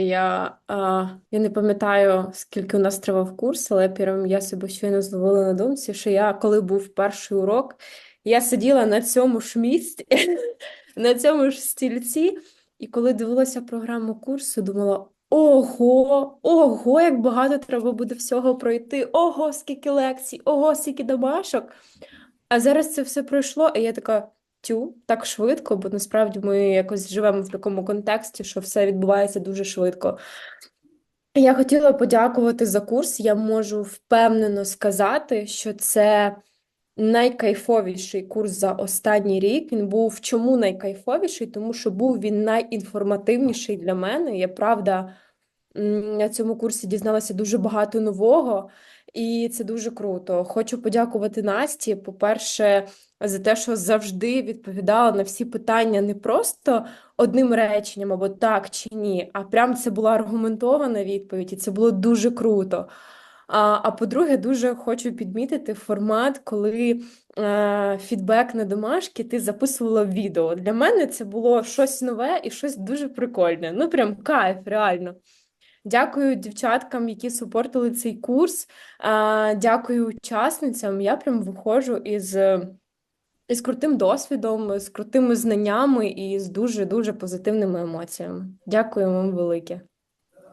Я, а, я не пам'ятаю, скільки у нас тривав курс, але прям я себе щойно зловила на думці, що я, коли був перший урок, я сиділа на цьому ж місці, на цьому ж стільці, і коли дивилася програму курсу, думала: ого, ого, як багато треба буде всього пройти, ого, скільки лекцій, ого, скільки домашок. А зараз це все пройшло, і я така. Тю, так швидко, бо насправді ми якось живемо в такому контексті, що все відбувається дуже швидко. Я хотіла подякувати за курс. Я можу впевнено сказати, що це найкайфовіший курс за останній рік. Він був чому найкайфовіший? Тому що був він найінформативніший для мене. Я правда на цьому курсі дізналася дуже багато нового, і це дуже круто. Хочу подякувати Насті, по-перше, за те, що завжди відповідала на всі питання не просто одним реченням або так чи ні, а прям це була аргументована відповідь, і це було дуже круто. А, а по-друге, дуже хочу підмітити формат, коли е, фідбек на домашки ти записувала відео. Для мене це було щось нове і щось дуже прикольне. Ну, прям кайф, реально. Дякую дівчаткам, які супортили цей курс. Дякую учасницям. Я прям виходжу із. Із крутим досвідом, з крутими знаннями і з дуже-дуже позитивними емоціями. Дякую вам велике.